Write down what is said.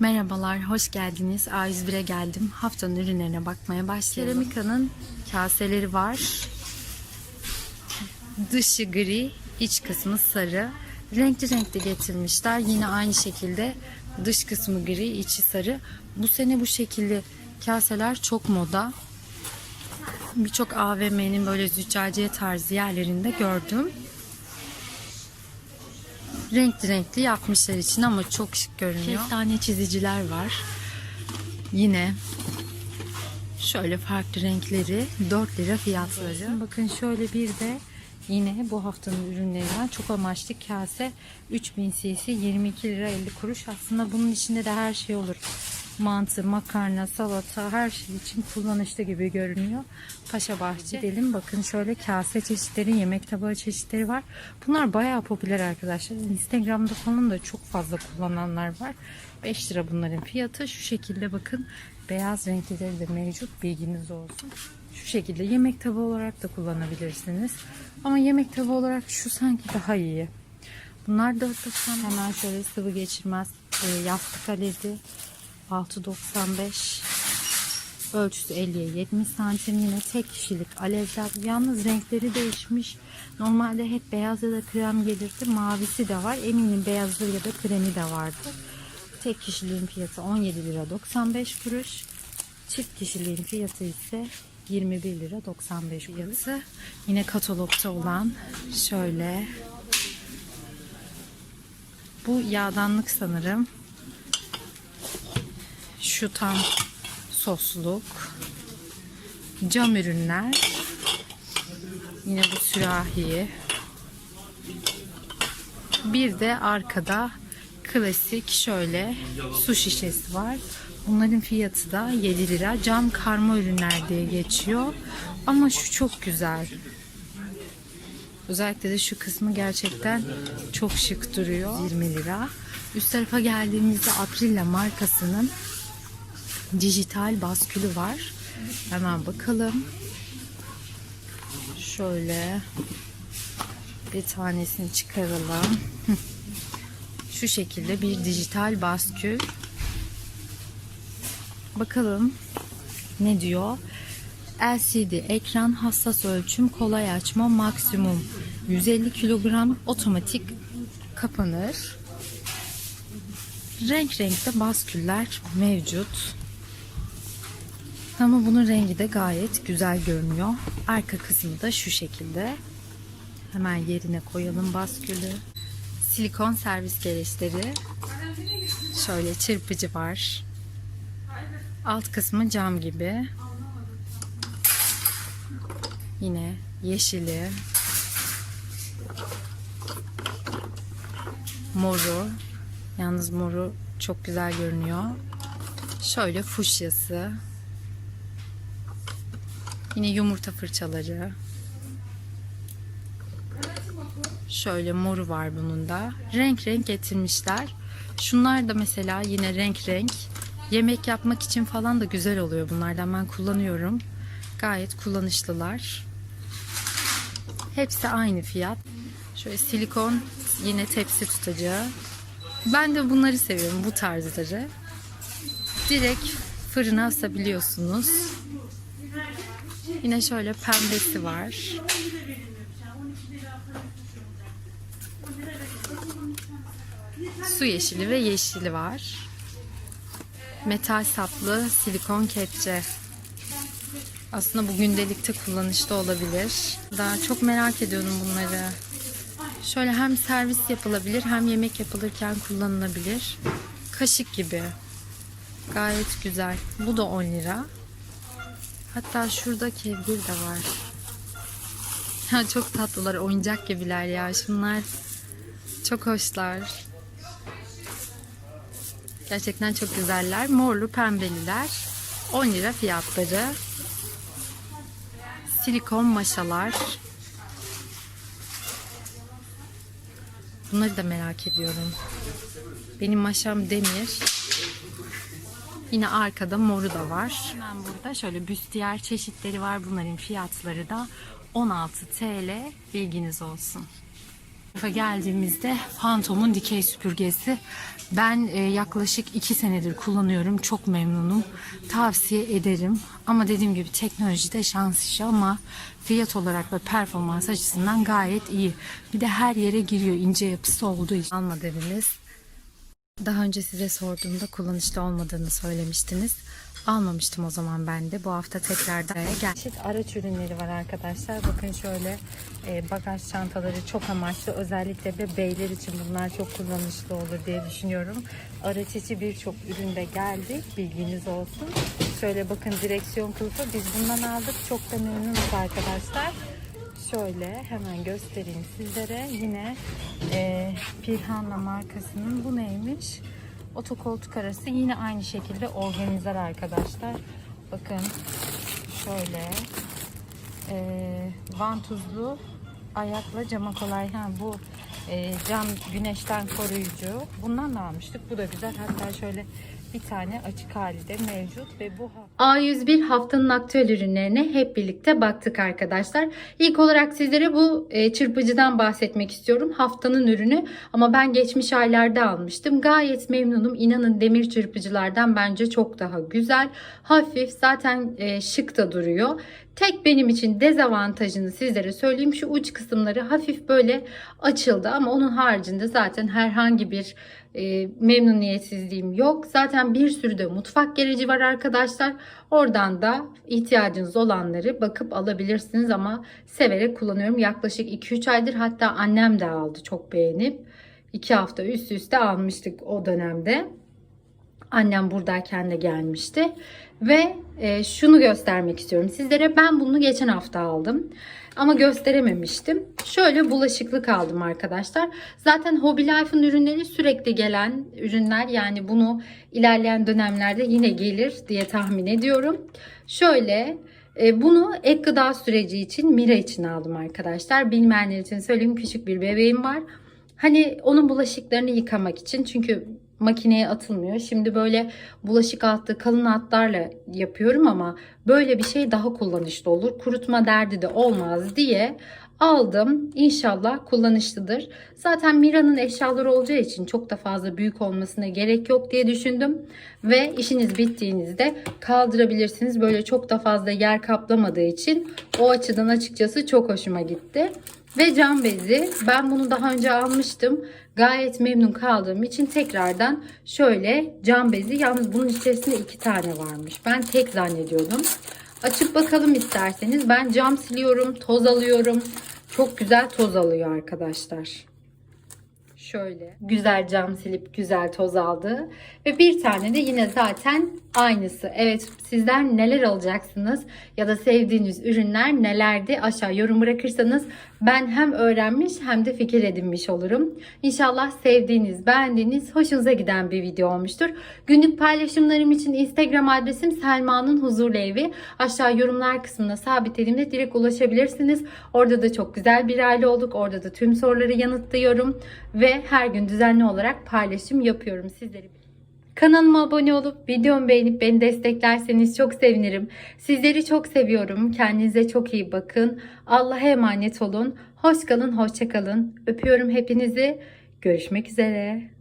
Merhabalar, hoş geldiniz. A101'e geldim. Haftanın ürünlerine bakmaya başlayalım. Keramika'nın kaseleri var. Dışı gri, iç kısmı sarı. Renkli renkli getirmişler. Yine aynı şekilde dış kısmı gri, içi sarı. Bu sene bu şekilde kaseler çok moda. Birçok AVM'nin böyle züccaciye tarzı yerlerinde gördüm. Renkli renkli yapmışlar için ama çok şık görünüyor. Kestane çiziciler var. Yine şöyle farklı renkleri 4 lira fiyatları. Bakın şöyle bir de yine bu haftanın ürünlerinden çok amaçlı kase 3000 cc 22 lira 50 kuruş. Aslında bunun içinde de her şey olur. Mantı, makarna, salata her şey için kullanışlı gibi görünüyor. Paşa Bahçe gidelim. Bakın şöyle kase çeşitleri, yemek tabağı çeşitleri var. Bunlar bayağı popüler arkadaşlar. Instagram'da falan da çok fazla kullananlar var. 5 lira bunların fiyatı. Şu şekilde bakın beyaz renkleri de mevcut. Bilginiz olsun. Şu şekilde yemek tabağı olarak da kullanabilirsiniz. Ama yemek tabağı olarak şu sanki daha iyi. Bunlar da hemen şöyle sıvı geçirmez e, yastık aleti 6.95 ölçüsü 50'ye 70 santim. Yine tek kişilik alevler. Yalnız renkleri değişmiş. Normalde hep beyaz ya da krem gelirdi. Mavisi de var. Eminim beyazı ya da kremi de vardı tek kişiliğin fiyatı 17 lira 95 kuruş. Çift kişiliğin fiyatı ise 21 lira 95 fiyatı yine katalogta olan şöyle. Bu yağdanlık sanırım şu tam sosluk. Cam ürünler. Yine bu sürahi bir de arkada klasik şöyle su şişesi var. Bunların fiyatı da 7 lira. Cam karma ürünler diye geçiyor. Ama şu çok güzel. Özellikle de şu kısmı gerçekten çok şık duruyor. 20 lira. Üst tarafa geldiğimizde Aprilla markasının dijital baskülü var. Hemen bakalım. Şöyle bir tanesini çıkaralım. Şu şekilde bir dijital baskül. Bakalım ne diyor? LCD ekran hassas ölçüm kolay açma maksimum 150 kilogram otomatik kapanır. Renk renkte basküller mevcut. Ama bunun rengi de gayet güzel görünüyor. Arka kısmı da şu şekilde. Hemen yerine koyalım baskülü. Silikon servis gereçleri. Şöyle çırpıcı var. Alt kısmı cam gibi. Yine yeşili. Moru. Yalnız moru çok güzel görünüyor. Şöyle fuşyası. Yine yumurta fırçaları. Şöyle moru var bunun da. Renk renk getirmişler. Şunlar da mesela yine renk renk. Yemek yapmak için falan da güzel oluyor bunlardan ben kullanıyorum. Gayet kullanışlılar. Hepsi aynı fiyat. Şöyle silikon yine tepsi tutacağı. Ben de bunları seviyorum bu tarzları. Direkt fırına asabiliyorsunuz. Yine şöyle pembesi var. Su yeşili ve yeşili var. Metal saplı silikon kepçe. Aslında bu gündelikte kullanışta olabilir. Daha çok merak ediyorum bunları. Şöyle hem servis yapılabilir hem yemek yapılırken kullanılabilir. Kaşık gibi. Gayet güzel. Bu da 10 lira. Hatta şurada kevgir de var. Ya çok tatlılar, oyuncak gibiler ya. Şunlar çok hoşlar. Gerçekten çok güzeller. Morlu pembeliler. 10 lira fiyatları. Silikon maşalar. Bunları da merak ediyorum. Benim maşam demir. Yine arkada moru da var. Hemen burada şöyle büstiyer çeşitleri var. Bunların fiyatları da 16 TL. Bilginiz olsun. Geldiğimizde Phantom'un dikey süpürgesi. Ben e, yaklaşık 2 senedir kullanıyorum. Çok memnunum. Tavsiye ederim. Ama dediğim gibi teknolojide şans işi ama fiyat olarak ve performans açısından gayet iyi. Bir de her yere giriyor. ince yapısı olduğu için alma dediniz. Daha önce size sorduğumda kullanışlı olmadığını söylemiştiniz. Almamıştım o zaman ben de. Bu hafta tekrardan gel. Çeşit araç ürünleri var arkadaşlar. Bakın şöyle e, bagaj çantaları çok amaçlı. Özellikle de beyler için bunlar çok kullanışlı olur diye düşünüyorum. Araç içi birçok üründe geldi. Bilginiz olsun. Şöyle bakın direksiyon kılıfı. Biz bundan aldık. Çok da memnunuz arkadaşlar. Şöyle hemen göstereyim sizlere. Yine e, Pirhanla markasının bu neymiş? Otokoltuk arası yine aynı şekilde organizer arkadaşlar. Bakın şöyle e, vantuzlu ayakla cama kolay. Ha, bu e, cam güneşten koruyucu. Bundan da almıştık. Bu da güzel. Hatta şöyle bir tane açık hali mevcut ve bu A101 haftanın aktüel ürünlerine hep birlikte baktık arkadaşlar. İlk olarak sizlere bu e, çırpıcıdan bahsetmek istiyorum. Haftanın ürünü ama ben geçmiş aylarda almıştım. Gayet memnunum. İnanın demir çırpıcılardan bence çok daha güzel. Hafif zaten e, şık da duruyor. Tek benim için dezavantajını sizlere söyleyeyim. Şu uç kısımları hafif böyle açıldı ama onun haricinde zaten herhangi bir e, memnuniyetsizliğim yok. Zaten bir sürü de mutfak gereci var arkadaşlar. Oradan da ihtiyacınız olanları bakıp alabilirsiniz ama severek kullanıyorum. Yaklaşık 2-3 aydır hatta annem de aldı çok beğenip. 2 hafta üst üste almıştık o dönemde. Annem buradayken de gelmişti. Ve e, şunu göstermek istiyorum sizlere. Ben bunu geçen hafta aldım. Ama gösterememiştim. Şöyle bulaşıklık aldım arkadaşlar. Zaten Hobby Life'ın ürünleri sürekli gelen ürünler. Yani bunu ilerleyen dönemlerde yine gelir diye tahmin ediyorum. Şöyle e, bunu ek gıda süreci için Mira için aldım arkadaşlar. Bilmeyenler için söyleyeyim küçük bir bebeğim var. Hani onun bulaşıklarını yıkamak için çünkü makineye atılmıyor. Şimdi böyle bulaşık altı kalın hatlarla yapıyorum ama böyle bir şey daha kullanışlı olur. Kurutma derdi de olmaz diye aldım. İnşallah kullanışlıdır. Zaten Mira'nın eşyaları olacağı için çok da fazla büyük olmasına gerek yok diye düşündüm. Ve işiniz bittiğinizde kaldırabilirsiniz. Böyle çok da fazla yer kaplamadığı için o açıdan açıkçası çok hoşuma gitti. Ve cam bezi. Ben bunu daha önce almıştım. Gayet memnun kaldığım için tekrardan şöyle cam bezi. Yalnız bunun içerisinde iki tane varmış. Ben tek zannediyordum. Açıp bakalım isterseniz. Ben cam siliyorum, toz alıyorum. Çok güzel toz alıyor arkadaşlar. Şöyle güzel cam silip güzel toz aldı. Ve bir tane de yine zaten aynısı. Evet sizler neler alacaksınız ya da sevdiğiniz ürünler nelerdi aşağı yorum bırakırsanız ben hem öğrenmiş hem de fikir edinmiş olurum. İnşallah sevdiğiniz, beğendiğiniz, hoşunuza giden bir video olmuştur. Günlük paylaşımlarım için Instagram adresim Selma'nın Huzurlu Evi. Aşağı yorumlar kısmına sabitlediğimde direkt ulaşabilirsiniz. Orada da çok güzel bir aile olduk. Orada da tüm soruları yanıtlıyorum ve her gün düzenli olarak paylaşım yapıyorum sizleri. Kanalıma abone olup videomu beğenip beni desteklerseniz çok sevinirim. Sizleri çok seviyorum. Kendinize çok iyi bakın. Allah'a emanet olun. Hoş kalın, hoşça kalın. Öpüyorum hepinizi. Görüşmek üzere.